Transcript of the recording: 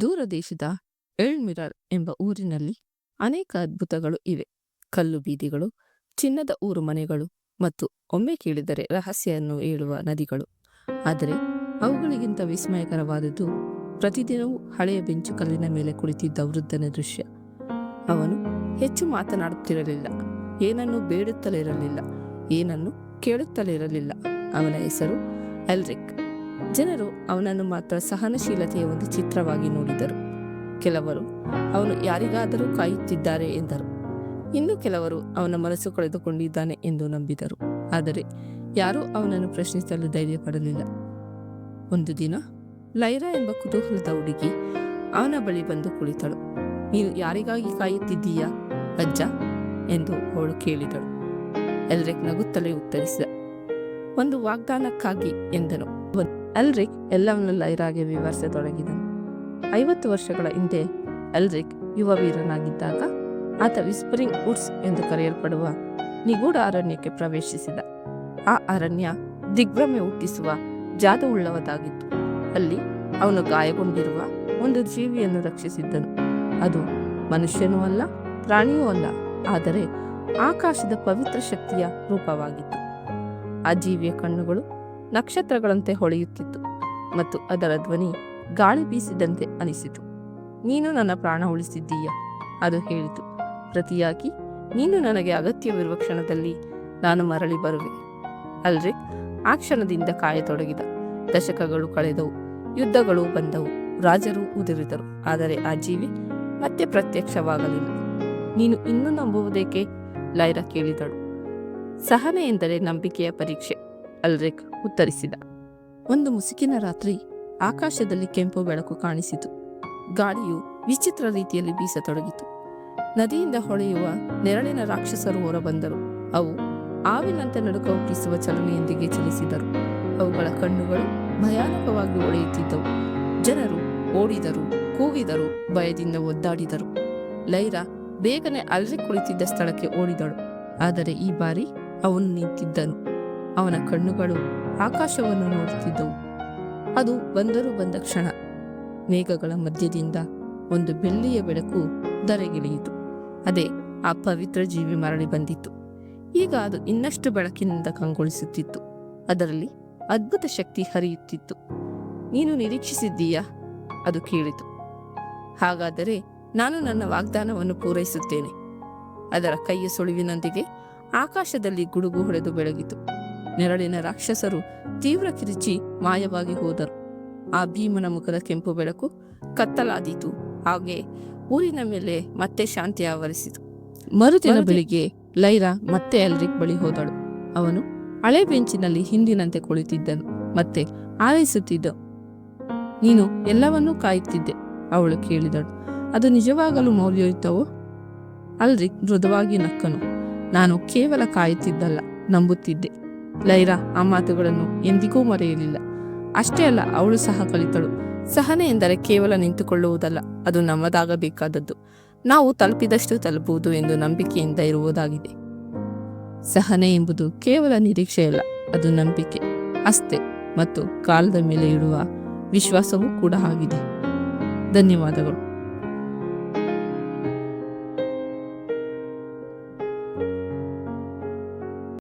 ದೂರ ದೇಶದ ಎಳ್ಮಿರರ್ ಎಂಬ ಊರಿನಲ್ಲಿ ಅನೇಕ ಅದ್ಭುತಗಳು ಇವೆ. ಕಲ್ಲು ಬೀದಿಗಳು, ಚಿನ್ನದ ಊರು ಮನೆಗಳು ಮತ್ತು ಒಮ್ಮೆ ಕೇಳಿದರೆ ರಹಸ್ಯವನ್ನು ಹೇಳುವ ನದಿಗಳು. ಆದರೆ ಅವುಗಳಿಗಿಂತ ವಿಸ್ಮಯಕರವಾದದ್ದು ಪ್ರತಿದಿನವೂ ಹಳೆಯ ಬೆಂಚು ಕಲ್ಲಿನ ಮೇಲೆ ಕುಳಿತಿದ್ದ ವೃದ್ಧನ ದೃಶ್ಯ. ಅವನು ಹೆಚ್ಚು ಮಾತನಾಡುತ್ತಿರಲಿಲ್ಲ. ಏನನ್ನು ಬೇಡುತ್ತಲಿರಲಿಲ್ಲ ಏನನ್ನು ಕೇಳುತ್ತಲೇ ಇರಲಿಲ್ಲ. ಅವನ ಹೆಸರು ಎಲ್ರಿಕ್. ಜನರು ಅವನನ್ನು ಮಾತ್ರ ಸಹನಶೀಲತೆಯ ಒಂದು ಚಿತ್ರವಾಗಿ ನೋಡಿದರು. ಕೆಲವರು, ಅವನು ಯಾರಿಗಾದರೂ ಕಾಯುತ್ತಿದ್ದಾರೆ ಎಂದರು. ಇನ್ನು ಕೆಲವರು ಅವನ ಮನಸ್ಸು ಕಳೆದುಕೊಂಡಿದ್ದಾನೆ ಎಂದು ನಂಬಿದರು. ಆದರೆ ಯಾರೂ ಅವನನ್ನು ಪ್ರಶ್ನಿಸಲು ಧೈರ್ಯ ಪಡಲಿಲ್ಲ ಒಂದು ದಿನ, ಲೈರಾ ಎಂಬ ಕುತೂಹಲದ ಹುಡುಗಿ ಅವನ ಬಳಿ ಬಂದು ಕುಳಿತಳು. ನೀನು ಯಾರಿಗಾಗಿ ಕಾಯುತ್ತಿದ್ದೀಯಾ, ಅಜ್ಜ? ಎಂದು ಅವಳು ಕೇಳಿದಳು. ಎಲ್ರೆಕ್ ನಗುತ್ತಲೇ ಉತ್ತರಿಸಿದ. ಒಂದು ವಾಗ್ದಾನಕ್ಕಾಗಿ ಎಂದನು. ಎಲ್ರಿಕ್ ಎಲ್ಲವನ್ನೂ ಲೈರಾಗೆ ವಿವರಿಸತೊಡಗಿದನು ಐವತ್ತು ವರ್ಷಗಳ ಹಿಂದೆ ಎಲ್ರಿಕ್ ಯುವ ವೀರನಾಗಿದ್ದಾಗ, ಆತ ವಿಸ್ಪರಿಂಗ್ ವುಡ್ಸ್ ಎಂದು ಕರೆಯಲ್ಪಡುವ ನಿಗೂಢ ಅರಣ್ಯಕ್ಕೆ ಪ್ರವೇಶಿಸಿದ. ಆ ಅರಣ್ಯ ದಿಗ್ಭ್ರಮೆ ಹುಟ್ಟಿಸುವ ಜಾದವುಳ್ಳವದಾಗಿತ್ತು. ಅಲ್ಲಿ ಅವನು ಗಾಯಗೊಂಡಿರುವ ಒಂದು ಜೀವಿಯನ್ನು ರಕ್ಷಿಸಿದ್ದನು. ಅದು ಮನುಷ್ಯನೂ ಅಲ್ಲ, ಪ್ರಾಣಿಯೂ ಅಲ್ಲ, ಆದರೆ ಆಕಾಶದ ಪವಿತ್ರ ಶಕ್ತಿಯ ರೂಪವಾಗಿತ್ತು. ಆ ಜೀವಿಯ ಕಣ್ಣುಗಳು ನಕ್ಷತ್ರಗಳಂತೆ ಹೊಳೆಯುತ್ತಿತ್ತು ಮತ್ತು ಅದರ ಧ್ವನಿ ಗಾಳಿ ಬೀಸಿದಂತೆ ಅನಿಸಿತು. ನೀನು ನನ್ನ ಪ್ರಾಣ ಉಳಿಸಿದ್ದೀಯ, ಅದು ಹೇಳಿತು. ಪ್ರತಿಯಾಗಿ, ನೀನು ನನಗೆ ಅಗತ್ಯವಿರುವ ಕ್ಷಣದಲ್ಲಿ ನಾನು ಮರಳಿ ಬರುವೆ. ಅಲ್ರಿ, ಆ ಕ್ಷಣದಿಂದ ಕಾಯತೊಡಗಿದ. ದಶಕಗಳು ಕಳೆದವು, ಯುದ್ಧಗಳು ಬಂದವು, ರಾಜರು ಉದುರಿದರು, ಆದರೆ ಆ ಜೀವಿ ಮತ್ತೆ ಪ್ರತ್ಯಕ್ಷವಾಗಲಿಲ್ಲ. ನೀನು ಇನ್ನೂ ನಂಬುವುದೇಕೆ? ಲೈರಾ ಕೇಳಿದಳು. ಸಹನೆ ಎಂದರೆ ನಂಬಿಕೆಯ ಪರೀಕ್ಷೆ. ಅಲ್ರಿಕ್ ಉತ್ತರಿಸಿದ. ಒಂದು ಮುಸುಕಿನ ರಾತ್ರಿ ಆಕಾಶದಲ್ಲಿ ಕೆಂಪು ಬೆಳಕು ಕಾಣಿಸಿತು. ಗಾಳಿಯು ವಿಚಿತ್ರ ರೀತಿಯಲ್ಲಿ ಬೀಸತೊಡಗಿತು. ನದಿಯಿಂದ ಹೊಳೆಯುವ ನೆರಳಿನ ರಾಕ್ಷಸರು ಹೊರಬಂದರು. ಅವು ಆವಿನಂತೆ ನಡುಕ ಹುಟ್ಟಿಸುವ ಚಲನೆಯೊಂದಿಗೆ ಚಲಿಸಿದರು. ಅವುಗಳ ಕಣ್ಣುಗಳು ಭಯಾನಕವಾಗಿ ಹೊಳೆಯುತ್ತಿದ್ದವು ಜನರು ಓಡಿದರು, ಕೂಗಿದರು, ಭಯದಿಂದ ಒದ್ದಾಡಿದರು. ಲೈರಾ ಬೇಗನೆ ಅಲ್ರಿ ಕುಳಿತಿದ್ದ ಸ್ಥಳಕ್ಕೆ ಓಡಿದಳು. ಆದರೆ ಈ ಬಾರಿ ಅವನು ನಿಂತಿದ್ದನು. ಅವನ ಕಣ್ಣುಗಳು ಆಕಾಶವನ್ನು ನೋಡುತ್ತಿದ್ದವು. ಅದು ಬಂದರೂ ಬಂದ ಕ್ಷಣ. ಮೇಘಗಳ ಮಧ್ಯದಿಂದ ಒಂದು ಬೆಳ್ಳಿಯ ಬೆಳಕು ಧರೆಗಿಳಿಯಿತು. ಅದೇ ಆ ಪವಿತ್ರ ಜೀವಿ ಮರಳಿ ಬಂದಿತ್ತು. ಈಗ ಅದು ಇನ್ನಷ್ಟು ಬೆಳಕಿನಿಂದ ಕಂಗೊಳಿಸುತ್ತಿತ್ತು. ಅದರಲ್ಲಿ ಅದ್ಭುತ ಶಕ್ತಿ ಹರಿಯುತ್ತಿತ್ತು. ನೀನು ನಿರೀಕ್ಷಿಸಿದ್ದೀಯಾ? ಅದು ಕೇಳಿತು. ಹಾಗಾದರೆ ನಾನು ನನ್ನ ವಾಗ್ದಾನವನ್ನು ಪೂರೈಸುತ್ತೇನೆ. ಅದರ ಕೈಯ ಸುಳಿವಿನೊಂದಿಗೆ ಆಕಾಶದಲ್ಲಿ ಗುಡುಗು ಹೊಡೆದು ಬೆಳಗಿತು. ನೆರಳಿನ ರಾಕ್ಷಸರು ತೀವ್ರ ಕಿರಿಚಿ ಮಾಯವಾಗಿ ಹೋದರು. ಆ ಭೀಮನ ಮುಖದ ಕೆಂಪು ಬೆಳಕು ಕತ್ತಲಾದೀತು. ಹಾಗೆ ಊರಿನ ಮೇಲೆ ಮತ್ತೆ ಶಾಂತಿ ಆವರಿಸಿತು. ಮರುದಿನ ಬೆಳಿಗ್ಗೆ ಲೈರಾ ಮತ್ತೆ ಎಲ್ರಿಕ್ ಬಳಿ ಹೋದಳು. ಅವನು ಹಳೆ ಬೆಂಚಿನಲ್ಲಿ ಹಿಂದಿನಂತೆ ಕುಳಿತಿದ್ದನು ಮತ್ತೆ ಆಲಿಸುತ್ತಿದ್ದ ನೀನು ಎಲ್ಲವನ್ನೂ ಕಾಯುತ್ತಿದ್ದೆ ಅವಳು ಕೇಳಿದಳು. ಅದು ನಿಜವಾಗಲೂ ಮೌಲ್ಯಯುತವೋ? ಅಲ್ರಿಕ್ ಮೃದುವಾಗಿ ನಕ್ಕನು. ನಾನು ಕೇವಲ ಕಾಯುತ್ತಿದ್ದಲ್ಲ ನಂಬುತ್ತಿದ್ದೆ. ಲೈರಾ, ಆ ಮಾತುಗಳನ್ನು ಎಂದಿಗೂ ಮರೆಯಲಿಲ್ಲ. ಅಷ್ಟೇ ಅಲ್ಲ, ಅವಳು ಸಹ ಕಲಿತಳು. ಸಹನೆ ಎಂದರೆ ಕೇವಲ ನಿಂತುಕೊಳ್ಳುವುದಲ್ಲ, ಅದು ನಮ್ಮದಾಗಬೇಕಾದದ್ದು. ನಾವು ತಲುಪಿದಷ್ಟು ತಲುಪುವುದು ಎಂದು ನಂಬಿಕೆಯಿಂದ ಇರುವುದಾಗಿದೆ. ಸಹನೆ ಎಂಬುದು ಕೇವಲ ನಿರೀಕ್ಷೆಯಲ್ಲ ಅದು ನಂಬಿಕೆ. ಅಷ್ಟೇ, ಮತ್ತು ಕಾಲದ ಮೇಲೆ ಇಡುವ ವಿಶ್ವಾಸವೂ ಕೂಡ ಆಗಿದೆ. ಧನ್ಯವಾದಗಳು.